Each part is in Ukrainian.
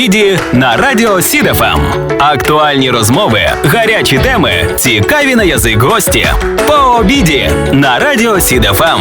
обіді на радіо Сідафем. Актуальні розмови, гарячі теми, цікаві на язик гості. По обіді на радіо Сідафем.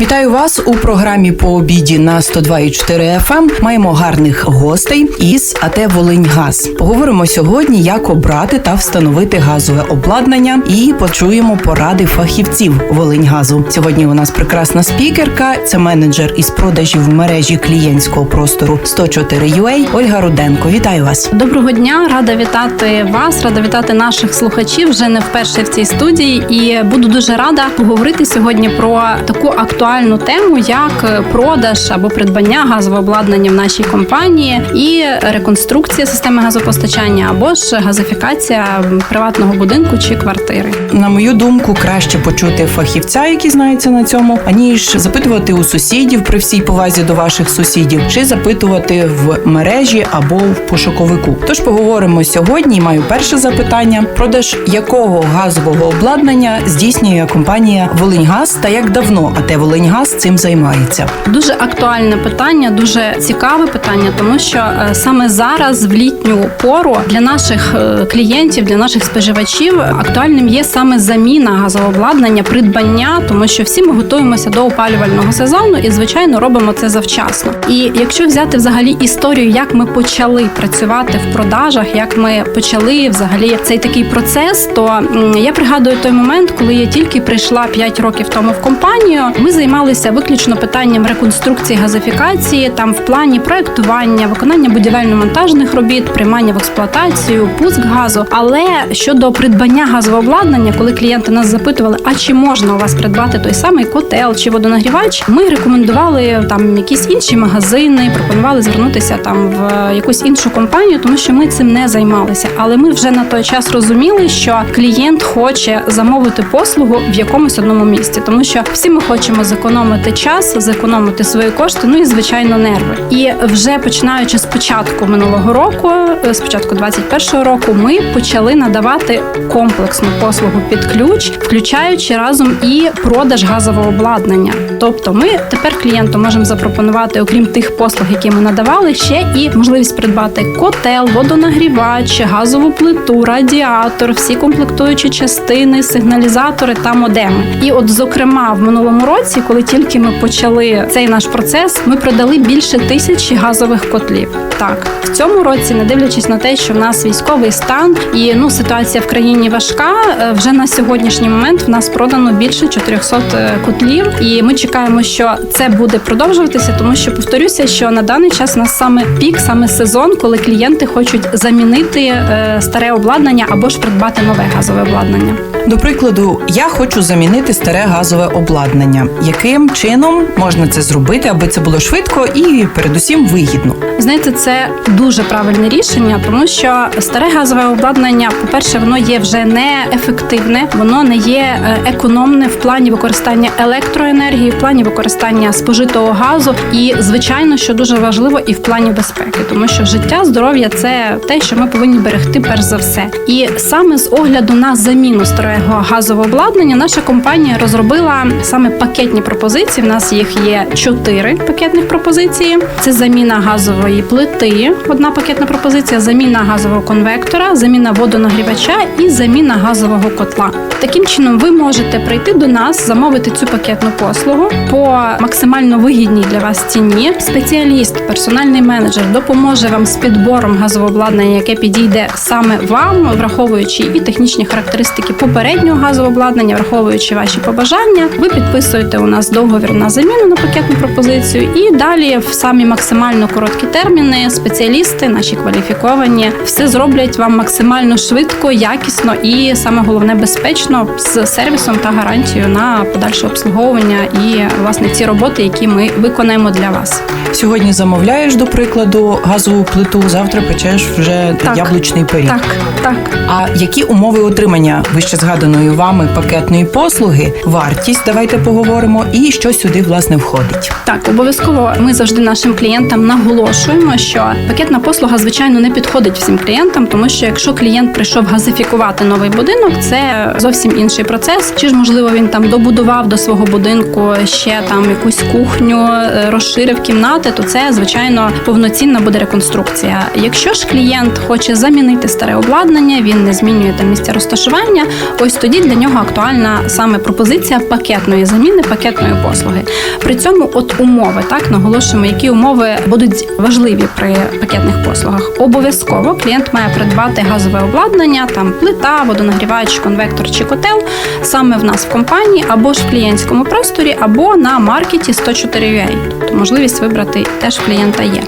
Вітаю вас у програмі по обіді на 102,4 FM. Маємо гарних гостей із АТ Волиньгаз. Поговоримо сьогодні, як обрати та встановити газове обладнання, і почуємо поради фахівців Волиньгазу. Сьогодні у нас прекрасна спікерка. Це менеджер із продажів в мережі клієнтського простору 104 UA Ольга Руденко. Вітаю вас. Доброго дня, рада вітати вас, рада вітати наших слухачів вже не вперше в цій студії. І буду дуже рада поговорити сьогодні про таку актуальну тему, як продаж або придбання газового обладнання в нашій компанії і реконструкція системи газопостачання або ж газифікація приватного будинку чи квартири. На мою думку, краще почути фахівця, який знається на цьому, аніж запитувати у сусідів при всій повазі до ваших сусідів, чи запитувати в мережі або в пошуковику. Тож поговоримо сьогодні. Маю перше запитання: продаж якого газового обладнання здійснює компанія Волиньгаз та як давно АТ Волиньгаз цим займається? Дуже актуальне питання, дуже цікаве питання, тому що е, саме зараз, в літню пору, для наших е, клієнтів, для наших споживачів актуальним є саме заміна газового обладнання, придбання, тому що всі ми готуємося до опалювального сезону і, звичайно, робимо це завчасно. І якщо взяти взагалі історію, як ми почали працювати в продажах, як ми почали взагалі цей такий процес, то я пригадую той момент, коли я тільки прийшла 5 років тому в компанію. Ми займалися виключно питанням реконструкції газифікації, там в плані проектування, виконання будівельно-монтажних робіт, приймання в експлуатацію, пуск газу. Але щодо придбання газового обладнання, коли клієнти нас запитували, а чи можна у вас придбати той самий котел чи водонагрівач, ми рекомендували там якісь інші магазини, пропонували звернутися там в якусь іншу компанію, тому що ми цим не займалися. Але ми вже на той час розуміли, що клієнт хоче замовити послугу в якомусь одному місці, тому що всі ми хочемо зекономити час, зекономити свої кошти, ну і звичайно нерви. І вже починаючи з початку минулого року, е, з початку 21-го року, ми почали надавати комплексну послугу під ключ, включаючи разом і продаж газового обладнання. Тобто, ми тепер клієнту можемо запропонувати, окрім тих послуг, які ми надавали, ще і можливість придбати котел, водонагрівач, газову плиту, радіатор, всі комплектуючі частини, сигналізатори та модеми. І, от, зокрема, в минулому році, коли тільки ми почали цей наш процес, ми продали більше тисячі газових котлів. Так, в цьому році, не дивлячись на те, що в нас військовий стан і ну ситуація в країні важка, е, вже на сьогоднішній момент в нас продано більше 400 котлів, і ми чекаємо, що це буде продовжуватися, тому що повторюся, що на даний час у нас саме пік, саме сезон, коли клієнти хочуть замінити е, старе обладнання або ж придбати нове газове обладнання. До прикладу, я хочу замінити старе газове обладнання. Яким чином можна це зробити, аби це було швидко і передусім вигідно? Знаєте, це дуже правильне рішення, тому що старе газове обладнання, по-перше, воно є вже не ефективне, воно не є е, економне в плані використання електроенергії, в плані використання спожитого газу, і звичайно, що дуже важливо, і в плані безпеки, тому що життя, здоров'я це те, що ми повинні берегти перш за все. І саме з огляду на заміну старого газового обладнання, наша компанія розробила саме пакетні пропозиції. В нас їх є чотири пакетних пропозиції: це заміна газової плити, одна пакетна пропозиція, заміна газового конвектора, заміна водонагрівача і заміна газового котла. Таким чином, ви можете прийти до нас, замовити цю пакетну послугу по максимально вигідній для вас ціні. Спеціаліст, персональний менеджер допоможе вам з підбором газового обладнання, яке підійде саме вам, враховуючи і технічні характеристики попереднього газового обладнання, враховуючи ваші побажання. Ви підписуєте у нас договір на заміну на пакетну пропозицію, і далі в самі максимально короткі терміни спеціалісти, наші кваліфіковані, все зроблять вам максимально швидко, якісно і саме головне безпечно з сервісом та гарантією на подальше обслуговування і власне ці роботи, які ми виконаємо для вас. Сьогодні замовляєш, до прикладу, газову плиту, завтра печеш вже Так. яблучний пиріг. Так, так. А які умови отримання вище згаданої вами пакетної послуги? Вартість, давайте поговоримо поговоримо і що сюди власне входить. Так, обов'язково ми завжди нашим клієнтам наголошуємо, що пакетна послуга, звичайно, не підходить всім клієнтам, тому що якщо клієнт прийшов газифікувати новий будинок, це зовсім інший процес. Чи ж можливо він там добудував до свого будинку ще там якусь кухню, е, розширив кімнати, то це звичайно повноцінна буде реконструкція. Якщо ж клієнт хоче замінити старе обладнання, він не змінює там місця розташування. Ось тоді для нього актуальна саме пропозиція пакетної заміни, пакетної послуги. При цьому, от умови, так наголошуємо, які умови будуть важливі при пакетних послугах. Обов'язково клієнт має придбати газове обладнання, там плита, водонагрівач, конвектор чи котел саме в нас в компанії, або ж в клієнтському просторі, або на маркеті 104UA. Тобто можливість вибрати теж клієнта є.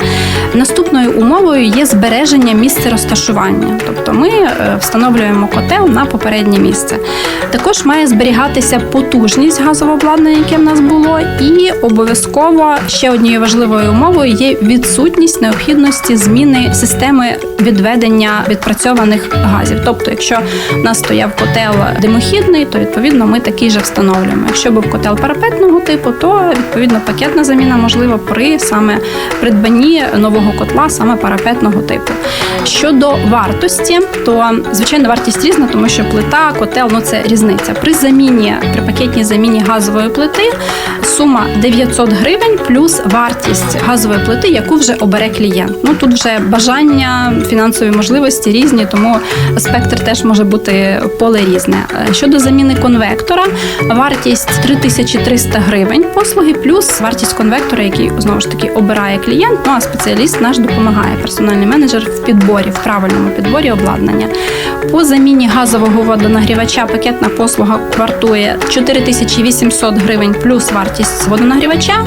Наступною умовою є збереження місця розташування, тобто ми е, встановлюємо котел на попереднє місце. Також має зберігатися потужність газового обладнання, яке в нас було, і обов'язково ще однією важливою умовою є відсутність необхідності зміни системи відведення відпрацьованих газів. Тобто, якщо в нас стояв котел димохідний, то відповідно ми такий же встановлюємо. Якщо був котел парапетного типу, то відповідно пакетна заміна можлива при саме придбанні нового котла, саме парапетного типу. Щодо вартості, то звичайно вартість різна, тому що плита, котел ну це різниця. При заміні при пакетній заміні газової плити сума 900 гривень плюс вартість газової плити, яку вже обере клієнт. Ну тут вже бажання, фінансові можливості різні, тому спектр теж може бути поле різне. Е, Щодо заміни конвектора, вартість 3300 гривень послуги, плюс вартість конвектора, який знову ж таки обирає клієнт. Ну а спеціаліст наш допомагає, персональний менеджер в підборі, в правильному підборі обладнання. По заміні газового водонагрівача пакетна послуга вартує 4800 гривень плюс вартість водонагрівача.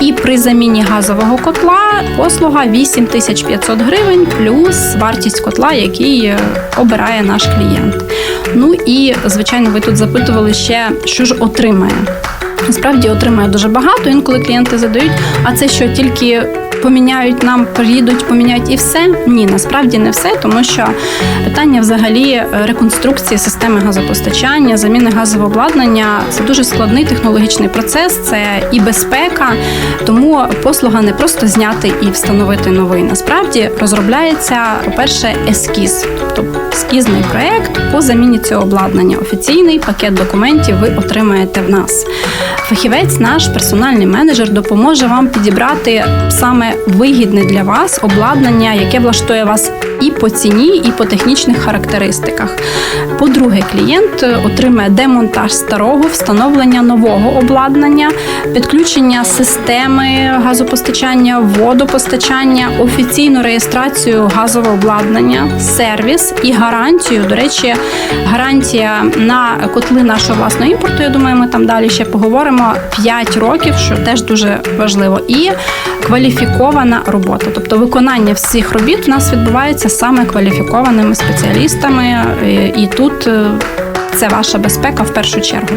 І при заміні газового котла послуга 8500 гривень плюс вартість котла, який е, обирає наш клієнт. Ну і звичайно, ви тут запитували ще, що ж отримає. Насправді отримає дуже багато. Інколи клієнти задають, а це що тільки поміняють нам, приїдуть, поміняють і все. Ні, насправді не все, тому що питання взагалі е, реконструкції системи газопостачання, заміни газового обладнання це дуже складний технологічний процес, це і безпека. Тому послуга не просто зняти і встановити новий. Насправді розробляється, по-перше, ескіз, тобто ескізний проект по заміні цього обладнання. Офіційний пакет документів ви отримаєте в нас. Фахівець, наш персональний менеджер, допоможе вам підібрати саме вигідне для вас обладнання, яке влаштує вас і по ціні, і по технічних характеристиках. По-друге, клієнт отримає демонтаж старого, встановлення нового обладнання, підключення системи газопостачання, водопостачання, офіційну реєстрацію газового обладнання, сервіс і гарантію. До речі, гарантія на котли нашого власного імпорту. Я думаю, ми там далі ще поговоримо 5 років, що теж дуже важливо, і кваліфікована робота, тобто виконання всіх робіт у нас відбувається саме кваліфікованими спеціалістами, і- і тут е, це ваша безпека в першу чергу.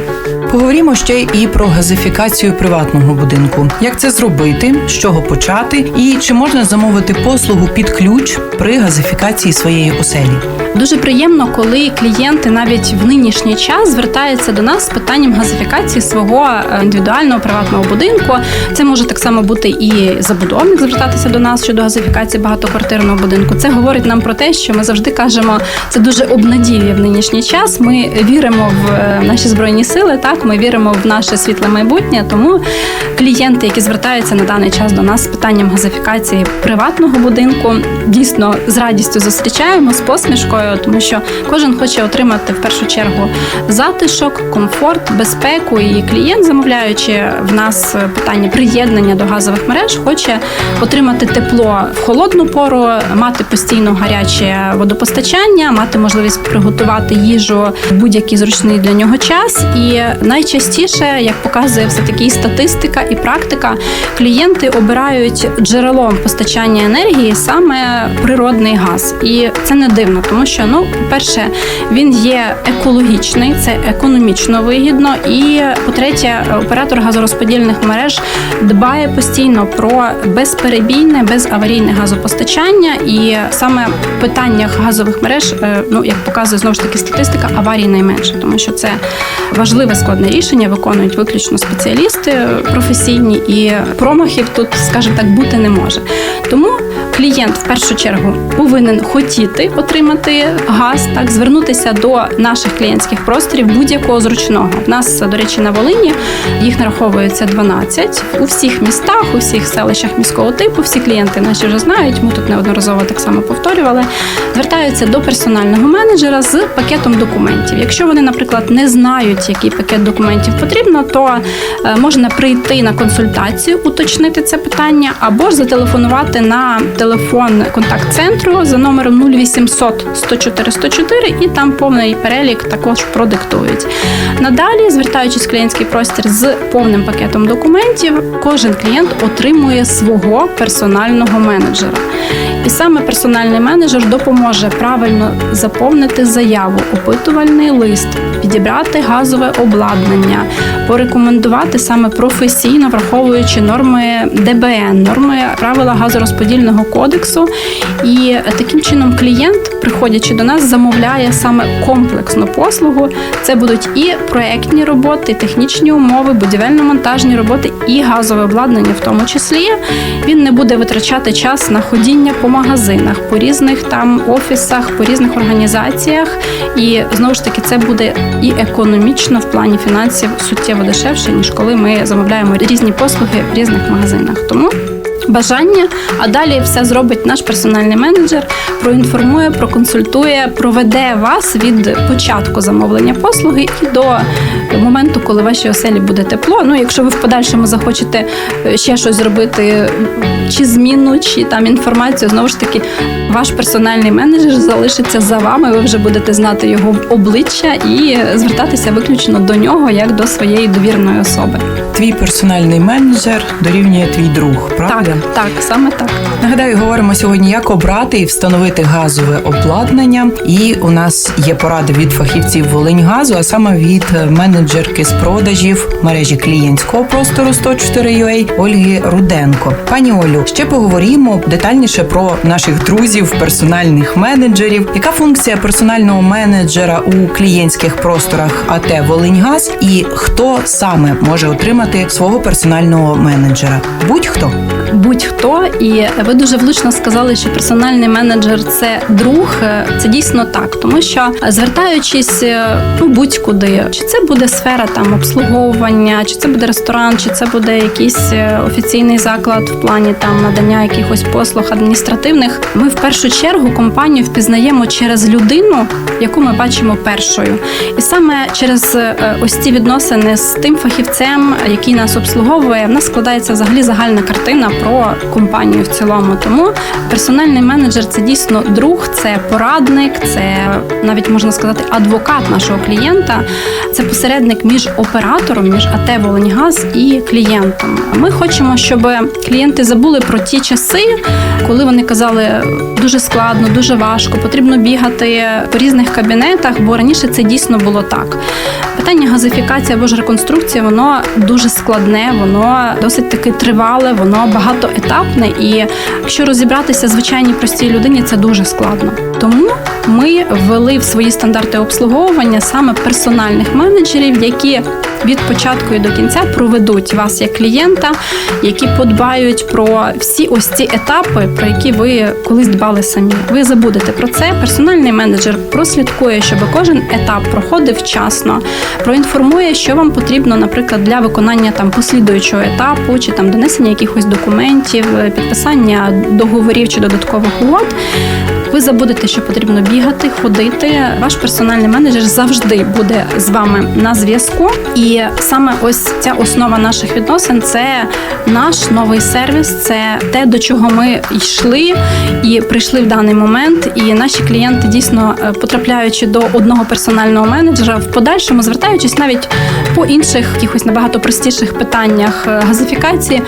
Поговоримо ще і про газифікацію приватного будинку. Як це зробити, з чого почати, і чи можна замовити послугу під ключ при газифікації своєї оселі? Дуже приємно, коли клієнти навіть в нинішній час звертаються до нас з питанням газифікації свого е, індивідуального приватного будинку. Це може так само бути і забудовник звертатися до нас щодо газифікації багатоквартирного будинку. Це говорить нам про те, що ми завжди кажемо, це дуже обнадіює в нинішній час. Ми віримо в е, наші збройні сили. Так, ми віримо в наше світле майбутнє. Тому клієнти, які звертаються на даний час до нас з питанням газифікації приватного будинку, дійсно з радістю зустрічаємо з посмішкою, тому що кожен хоче отримати в першу чергу затишок, комфорт, безпеку. І клієнт, замовляючи в нас питання приєднання до газових мереж, хоче отримати тепло в холодну пору, мати постійно гаряче водопостачання, мати можливість приготувати їжу в будь-який зручний для нього час. І найчастіше, як показує все таки статистика і практика, клієнти обирають джерелом постачання енергії саме природний газ, і це не дивно, тому що ну, по-перше, він є екологічний, це економічно вигідно. І по-третє, оператор газорозподільних мереж дбає постійно про безперебійне, безаварійне газопостачання. І саме в питаннях газових мереж, е, ну як показує знову ж таки статистика, аварій не щонайменше, тому що це важливе складне рішення, виконують виключно спеціалісти професійні, і промахів тут, скажімо так, бути не може. Тому клієнт в першу чергу повинен хотіти отримати газ, так звернутися до наших клієнтських просторів будь-якого зручного. У нас, до речі, на Волині їх нараховується 12. у всіх містах, у всіх селищах міського типу. Всі клієнти наші вже знають. Ми тут неодноразово так само повторювали. Звертаються до персонального менеджера з пакетом документів. Якщо вони, наприклад, не знають, який пакет документів потрібно, то е, можна прийти на консультацію, уточнити це питання, або ж зателефонувати на телефон контакт-центру за номером 0800 104 104 і там повний перелік також продиктують. Надалі, звертаючись в клієнтський простір з повним пакетом документів, кожен клієнт отримує свого персонального менеджера. І саме персональний менеджер допоможе правильно заповнити заяву, опитувальний лист, підібрати газове обладнання, порекомендувати саме професійно, враховуючи норми ДБН, норми правила газорозподільного кодексу. І таким чином клієнт, приходячи до нас, замовляє саме комплексну послугу. Це будуть і проектні роботи, і технічні умови, будівельно-монтажні роботи, і газове обладнання, в тому числі. Він не буде витрачати час на ходіння по магазинах, по різних там офісах, по різних організаціях. І знову ж таки, це буде і економічно в плані фінансів суттєво дешевше, ніж коли ми замовляємо різні послуги в різних магазинах. Тому бажання, а далі все зробить наш персональний менеджер, проінформує, проконсультує, проведе вас від початку замовлення послуги і до моменту, коли вашій оселі буде тепло. Ну, якщо ви в подальшому захочете е, ще щось зробити, чи зміну, чи там інформацію, знову ж таки, ваш персональний менеджер залишиться за вами. Ви вже будете знати його обличчя і звертатися виключно до нього як до своєї довірної особи. Твій персональний менеджер дорівнює твій друг, правда? Так, так, саме так. Нагадаю, говоримо сьогодні, як обрати і встановити газове обладнання. І у нас є поради від фахівців Волиньгазу, а саме від менеджерки з продажів мережі клієнтського простору 104UA Ольги Руденко. Пані Олю, ще поговоримо детальніше про наших друзів, персональних менеджерів. Яка функція персонального менеджера у клієнтських просторах АТ Волиньгаз і хто саме може отримати свого персонального менеджера? Будь-хто. Будь-хто, і ви дуже влучно сказали, що персональний менеджер це друг. Це дійсно так, тому що звертаючись ну будь-куди, чи це буде сфера там обслуговування, чи це буде ресторан, чи це буде якийсь е, офіційний заклад в плані там надання якихось послуг адміністративних. Ми в першу чергу компанію впізнаємо через людину, яку ми бачимо першою, і саме через е, ось ці відносини з тим фахівцем, який нас обслуговує, в нас складається взагалі загальна картина про компанію в цілому. Тому персональний менеджер це дійсно друг, це порадник, це навіть можна сказати адвокат нашого клієнта. Це посередник між оператором, між АТ «Волиньгаз» і клієнтом. Ми хочемо, щоб клієнти забули про ті часи, коли вони казали дуже складно, дуже важко, потрібно бігати по різних кабінетах, бо раніше це дійсно було так. Питання газифікації або ж реконструкції, воно дуже складне, воно досить таки тривале, воно багатоетапне. І якщо розібратися звичайній простій людині, це дуже складно. Тому ми ввели в свої стандарти обслуговування саме персональних менеджерів, які від початку і до кінця проведуть вас як клієнта, які подбають про всі ось ці етапи, про які ви колись дбали самі. Ви забудете про це. Персональний менеджер прослідкує, щоб кожен етап проходив вчасно, проінформує, що вам потрібно, наприклад, для виконання там послідуючого етапу, чи там донесення якихось документів, підписання договорів чи додаткових угод. Забудете, що потрібно бігати, ходити. Ваш персональний менеджер завжди буде з вами на зв'язку. І саме ось ця основа наших відносин це наш новий сервіс, це те, до чого ми йшли і прийшли в даний момент. І наші клієнти дійсно е, потрапляючи до одного персонального менеджера, в подальшому звертаючись навіть по інших якихось набагато простіших питаннях е, газифікації.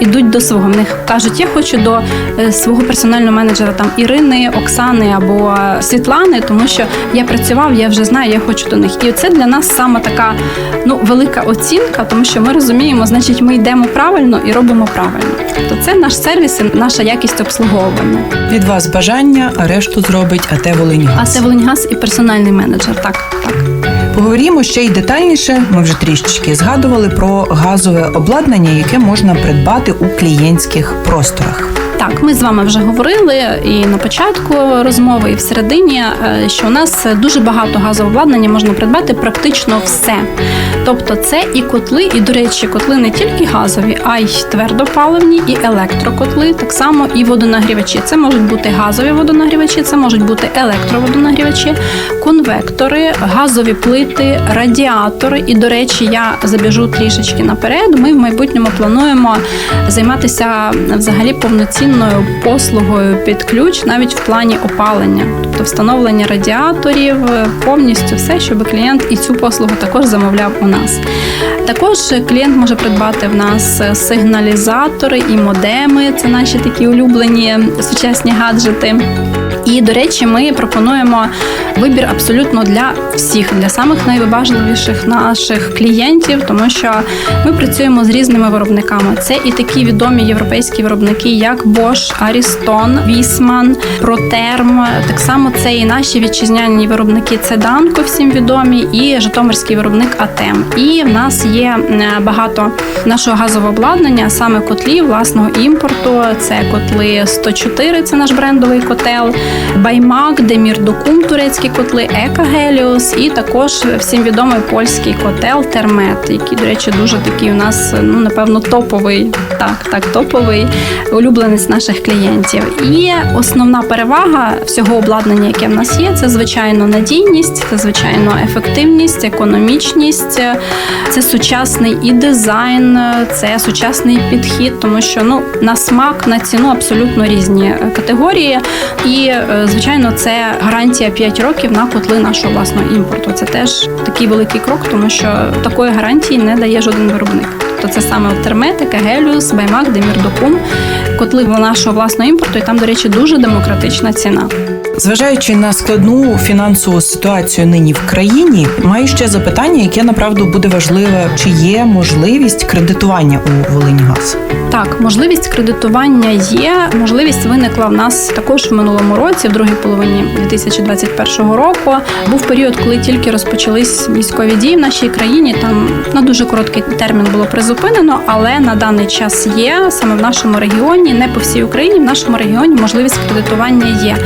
Ідуть до свого. В них кажуть, я хочу до е, свого персонального менеджера там Ірини, Оксани або е, Світлани, тому що я працював, я вже знаю, я хочу до них. І це для нас саме така ну велика оцінка, тому що ми розуміємо, значить, ми йдемо правильно і робимо правильно. Тобто це наш сервіс, і наша якість обслуговування. Від вас бажання, а решту зробить АТ Волиньгаз. А це Волиньгаз і персональний менеджер. Так, так. Поговоримо ще й детальніше. Ми вже трішечки згадували про газове обладнання, яке можна придбати у клієнтських просторах. Так, ми з вами вже говорили і на початку розмови, і в середині, е, що у нас дуже багато газового обладнання можна придбати практично все. Тобто це і котли, і, до речі, котли не тільки газові, а й твердопаливні, і електрокотли, так само і водонагрівачі. Це можуть бути газові водонагрівачі, це можуть бути електроводонагрівачі, конвектори, газові плити, радіатори. І, до речі, я забіжу трішечки наперед. Ми в майбутньому плануємо займатися взагалі повноцінною послугою під ключ, навіть в плані опалення, тобто встановлення радіаторів, повністю все, щоб клієнт і цю послугу також замовляв у нас. Також клієнт може придбати в нас сигналізатори і модеми. Це наші такі улюблені сучасні гаджети. І, до речі, ми пропонуємо вибір абсолютно для всіх, для самих найвибажливіших наших клієнтів, тому що ми працюємо з різними виробниками. Це і такі відомі європейські виробники, як Bosch, Ariston, Wiesmann, Proterm. Так само це і наші вітчизняні виробники. Це Данко, всім відомі, і Житомирський виробник Атем. І в нас є е, багато нашого газового обладнання, саме котлів власного імпорту. Це котли 104, це наш брендовий котел. Баймак, Демір Докум, турецькі котли, Ека Геліус і також всім відомий польський котел Термет, який, до речі, дуже такий у нас, ну напевно, топовий, так, так, топовий улюбленець наших клієнтів. І основна перевага всього обладнання, яке в нас є, це звичайно надійність, це звичайно ефективність, економічність, це сучасний і дизайн, це сучасний підхід, тому що ну на смак, на ціну абсолютно різні категорії. І звичайно, це гарантія 5 років на котли нашого власного імпорту. Це теж такий великий крок, тому що такої гарантії не дає жоден виробник. Тобто це саме Терметика, Геліус, Баймак, Демірдокум, котли нашого власного імпорту, і там, до речі, дуже демократична ціна. Зважаючи на складну фінансову ситуацію нині в країні, маю ще запитання, яке направду буде важливе: чи є можливість кредитування у Волиньгаз? Так, можливість кредитування є. Можливість виникла в нас також в минулому році, в другій половині 2021 року. Був період, коли тільки розпочались військові дії в нашій країні. Там на дуже короткий термін було призупинено, але на даний час є саме в нашому регіоні, не по всій Україні, в нашому регіоні можливість кредитування є.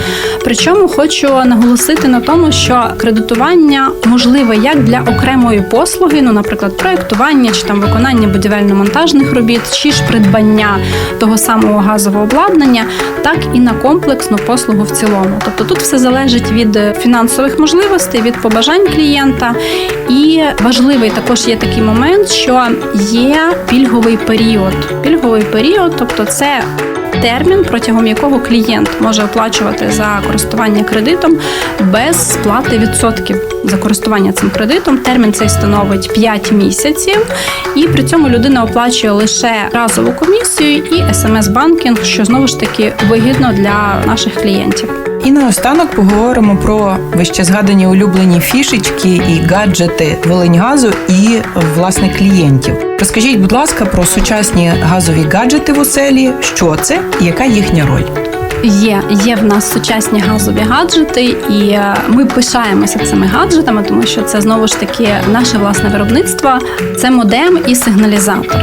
Причому хочу наголосити на тому, що кредитування можливе як для окремої послуги, ну, наприклад, проектування чи там виконання будівельно-монтажних робіт, чи ж придбання того самого газового обладнання, так і на комплексну послугу в цілому. Тобто тут все залежить від фінансових можливостей, від побажань клієнта. І важливий також є такий момент, що є пільговий період. Пільговий період, тобто це термін, протягом якого клієнт може оплачувати за користування кредитом без сплати відсотків за користування цим кредитом. Термін цей становить 5 місяців, і при цьому людина оплачує лише разову комісію і смс-банкінг, що знову ж таки вигідно для наших клієнтів. І наостанок поговоримо про вище згадані улюблені фішечки і гаджети Волиньгазу і власне клієнтів. Розкажіть, будь ласка, про сучасні газові гаджети в оселі, що це і яка їхня роль? Є, є в нас сучасні газові гаджети, і е, ми пишаємося цими гаджетами, тому що це знову ж таки наше власне виробництво. Це модем і сигналізатор.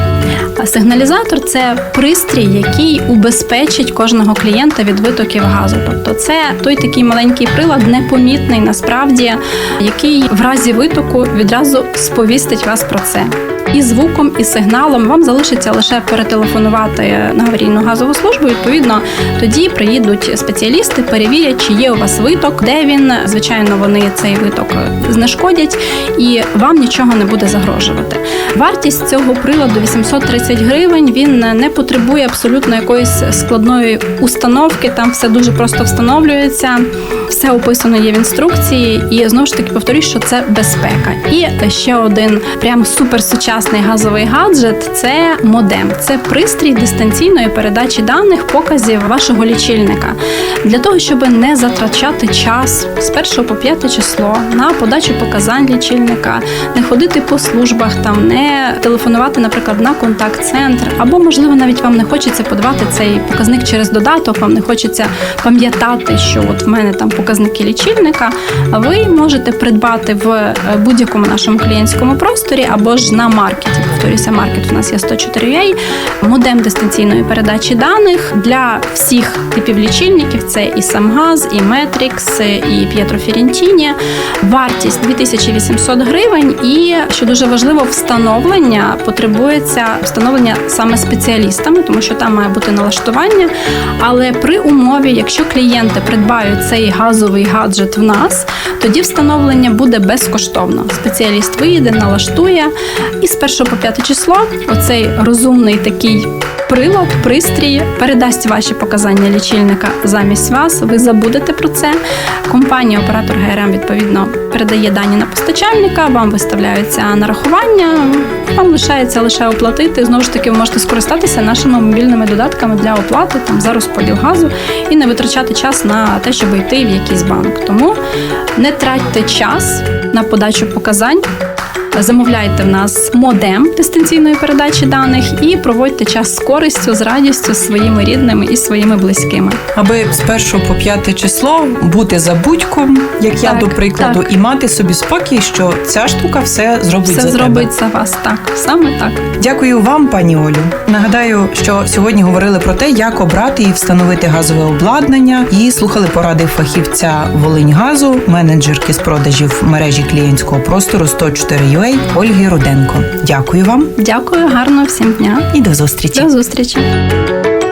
А Сигналізатор це пристрій, який убезпечить кожного клієнта від витоків газу. Тобто, це той такий маленький прилад, непомітний насправді, який в разі витоку відразу сповістить вас про це. І звуком, і сигналом вам залишиться лише перетелефонувати на аварійну газову службу. Відповідно, тоді приїдуть спеціалісти, перевірять, чи є у вас виток, де він. Звичайно, вони цей виток знешкодять, і вам нічого не буде загрожувати. Вартість цього приладу 830 гривень. Він не потребує абсолютно якоїсь складної установки. Там все дуже просто встановлюється. Все описано є в інструкції, і знову ж таки повторюсь, що це безпека. І ще один прям суперсучасний газовий гаджет це модем. Це пристрій дистанційної передачі даних показів вашого лічильника для того, щоб не затрачати час з 1 по 5 число на подачу показань лічильника, не ходити по службах, там не телефонувати, наприклад, на контакт контакт-центр, або можливо навіть вам не хочеться подавати цей показник через додаток. Вам не хочеться пам'ятати, що от в мене там показники лічильника. Ви можете придбати в е, будь-якому нашому клієнтському просторі або ж на маркеті. Повторюся, маркет у нас є 104 UA, модем дистанційної передачі даних для всіх типів лічильників. Це і Самгаз, і Метрікс, і П'єтро Фірентіні. Вартість 2800 гривень. І що дуже важливо, встановлення потребується встановлення саме спеціалістами, тому що там має бути налаштування. Але при умові, якщо клієнти придбають цей газовий гаджет в нас, тоді встановлення буде безкоштовно. Спеціаліст виїде, налаштує, і з 1 по 5 число оцей розумний такий. Прилад, пристрій передасть ваші показання лічильника замість вас. Ви забудете про це. Компанія, оператор ГРМ, відповідно, передає дані на постачальника, вам виставляються нарахування. Вам лишається лише оплатити. Знову ж таки, ви можете скористатися нашими мобільними додатками для оплати там за розподіл газу і не витрачати час на те, щоб йти в якийсь банк. Тому не тратьте час на подачу показань. Замовляйте в нас модем дистанційної передачі даних і проводьте час з користю, з радістю з своїми рідними і своїми близькими. Аби з 1 по 5 число бути забудьком, як я до прикладу, так. і мати собі спокій, що ця штука все зробить Все за зробить тебе. за вас так, саме так. Дякую вам, пані Олю. Нагадаю, що сьогодні говорили про те, як обрати і встановити газове обладнання, і слухали поради фахівця Волиньгазу, менеджерки з продажів мережі клієнтського простору 104 UA Ольги Руденко. Дякую вам Дякую, гарного всім дня. і до зустрічі. До зустрічі.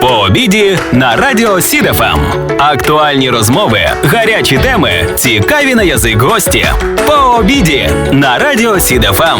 По обіді на радіо Сідефам. Актуальні розмови, гарячі теми, цікаві на язик гості. По обіді на радіо Сідефем.